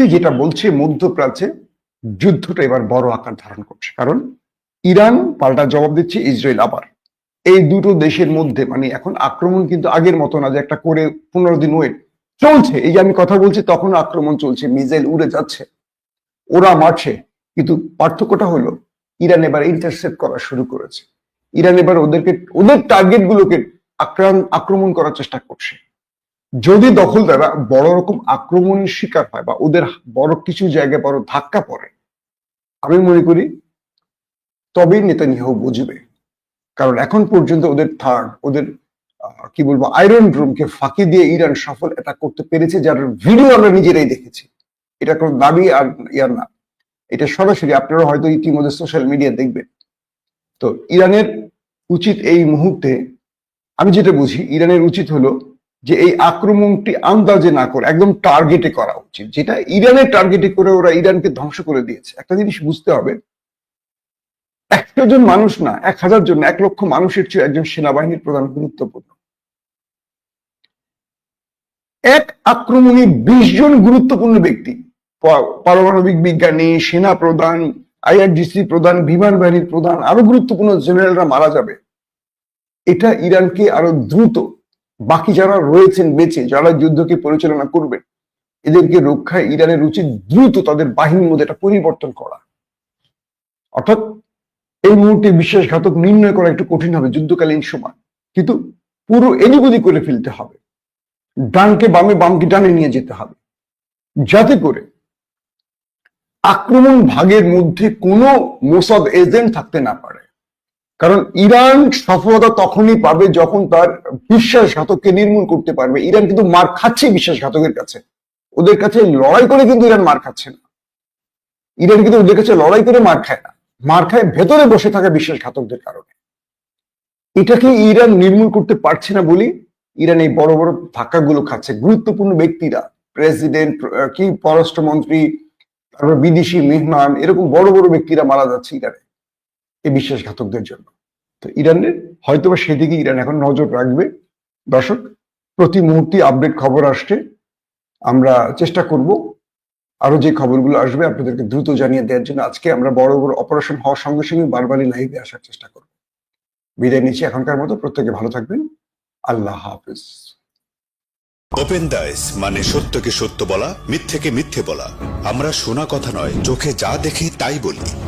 পরিস্থিতি যেটা বলছে মধ্যপ্রাচ্যে, যুদ্ধটা এবার বড় আকার ধারণ করছে। কারণ ইরান পাল্টা জবাব দিচ্ছে, ইসরায়েল আবার। এই দুটো দেশের মধ্যে মানে এখন আক্রমণ কিন্তু আগের মতো না যে একটা করে পনেরো দিন ওয়েট চলছে। এই যে আমি কথা বলছি, তখন আক্রমণ চলছে মিজাইল উড়ে যাচ্ছে, ওরা মারছে। কিন্তু পার্থক্যটা হলো, ইরান এবার ইন্টারসেপ্ট করা শুরু করেছে। ইরান এবার ওদেরকে, ওদের টার্গেট গুলোকে আক্রমণ করার চেষ্টা করছে। যদি দখলদাররা বড় রকম আক্রমণের শিকার হয় বা ওদের বড় কিছু জায়গায় বড় ধাক্কা পড়ে, আমি মনে করি তবেই নেতানিয়াহু বুঝবে। কারণ এখন পর্যন্ত ওদের থার্ড ওদের কি বলব আয়রন ড্রোমকে ফাঁকি দিয়ে ইরান সফল এটা করতে পেরেছে, যার ভিডিও আমরা নিজেরাই দেখেছি। এটা কোনো দাবি আর ইয়ার না। এটা সরাসরি আপনারা হয়তো ইতিমধ্যে সোশ্যাল মিডিয়া দেখবেন। তো ইরানের উচিত এই মুহূর্তে, আমি যেটা বুঝি, ইরানের উচিত হলো যে এই আক্রমণটি আন্দাজে না করে, একদম টার্গেটে করা উচিত। যেটা ইরানের টার্গেটে করে ওরা ইরানকে ধ্বংস করে দিয়েছে। একটা জিনিস বুঝতে হবে একশো জন মানুষ না, এক হাজার জন এক লক্ষ মানুষের চেয়ে একজন সেনাবাহিনীর প্রধান গুরুত্বপূর্ণ। এক আক্রমণে বিশ জন গুরুত্বপূর্ণ ব্যক্তি পারমাণবিক বিজ্ঞানী, সেনা প্রধান আইআরডিসি প্রধান, বিমান বাহিনীর প্রধান, আরও গুরুত্বপূর্ণ জেনারেলরা মারা যাবে। এটা ইরানকে আরও দ্রুত বাকি যারা রয়েছেন, বেঁচে, যারা যুদ্ধকে পরিচালনা করবেন, এদেরকে রক্ষায় ইরানের উচিত দ্রুত তাদের বাহিনীর মধ্যে একটা পরিবর্তন করা। অর্থাৎ এই মুহূর্তে বিশ্বাসঘাতক নির্ণয় করা একটু কঠিন হবে যুদ্ধকালীন সময়। কিন্তু পুরো এদিক করে ফেলতে হবে। ডানকে বামে, বামকে ডানে নিয়ে যেতে হবে। যাতে করে আক্রমণ ভাগের মধ্যে কোনো মোসাদ এজেন্ট থাকতে না পারে। কারণ ইরান সফলতা তখনই পাবে যখন তার বিশ্বাসঘাতককে নির্মূল করতে পারবে। ইরান কিন্তু মার খাচ্ছে বিশ্বাসঘাতকের কাছে। ওদের কাছে লড়াই করে কিন্তু ইরান মার খাচ্ছে না। ইরান কিন্তু ওদের কাছে লড়াই করে মার খায় না। মার খায় ভেতরে বসে থাকা বিশ্বাসঘাতকদের কারণে। এটাকে ইরান নির্মূল করতে পারছে না বলি ইরান এই বড় বড় ধাক্কাগুলো খাচ্ছে। গুরুত্বপূর্ণ ব্যক্তিরা, প্রেসিডেন্ট, কি, পররাষ্ট্রমন্ত্রী, তারপর বিদেশি মেহমান, এরকম বড় বড় ব্যক্তিরা মারা যাচ্ছে ইরানে। এই বিশ্বাসঘাতকদের জন্য। তো ইরানের, হয়তোবা সেদিকে ইরান এখন নজর রাখবে। দর্শক, প্রতি মুহূর্তে আপডেট খবর আসছে। আমরা চেষ্টা করব আরও যে খবরগুলো আসবে আপনাদেরকে দ্রুত জানিয়ে দেওয়ার জন্য। আজকে আমরা বড় বড় অপারেশন হওয়ার সঙ্গে সঙ্গে বারবারই লাইভে আসার চেষ্টা করব। বিদায় নিচ্ছি এখনকার মতো। প্রত্যেকে ভালো থাকবেন। আল্লাহ হাফিজ। ওপেন দাইস মানে সত্যকে সত্য বলা, মিথ্যেকে মিথ্যে বলা। আমরা শোনা কথা নয়, চোখে যা দেখি তাই বলি।